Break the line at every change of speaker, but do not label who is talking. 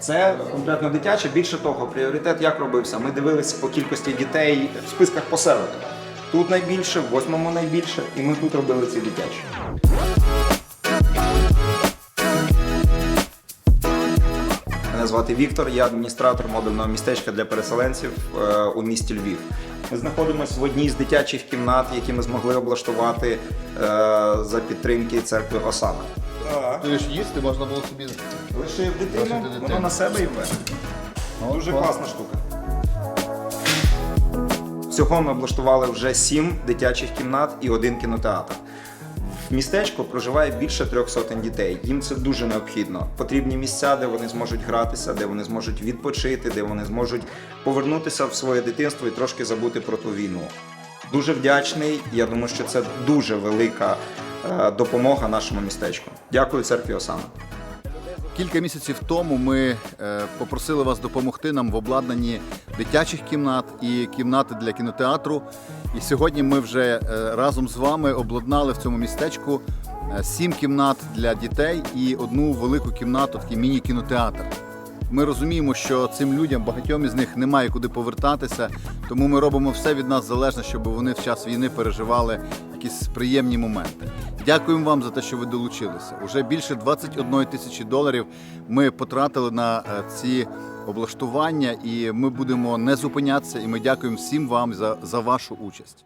Це конкретно дитяче. Більше того, пріоритет як робився. Ми дивилися по кількості дітей в списках поселення. Тут найбільше, в восьмому найбільше, і ми тут робили ці дитячі. Мене звати Віктор, я адміністратор модульного містечка для переселенців е, у місті Львів. Ми знаходимося в одній з дитячих кімнат, які ми змогли облаштувати е, за підтримки церкви Осана.
Ти ж їсти можна було собі.
Лишив дитину,
Лишити дитину.
воно на себе і впевнено. Дуже класна штука. Всього ми облаштували вже сім дитячих кімнат і один кінотеатр. В містечку проживає більше трьох сотень дітей. Їм це дуже необхідно. Потрібні місця, де вони зможуть гратися, де вони зможуть відпочити, де вони зможуть повернутися в своє дитинство і трошки забути про ту війну. Дуже вдячний. Я думаю, що це дуже велика допомога нашому містечку. Дякую, церкві Осана.
Кілька місяців тому ми е, попросили вас допомогти нам в обладнанні дитячих кімнат і кімнати для кінотеатру. І сьогодні ми вже е, разом з вами обладнали в цьому містечку е, сім кімнат для дітей і одну велику кімнату, такий міні-кінотеатр. Ми розуміємо, що цим людям багатьом із них немає куди повертатися, тому ми робимо все від нас залежне, щоб вони в час війни переживали якісь приємні моменти. Дякуємо вам за те, що ви долучилися. Уже більше 21 тисячі доларів ми потратили на е, ці облаштування, і ми будемо не зупинятися. І ми дякуємо всім вам за, за вашу участь.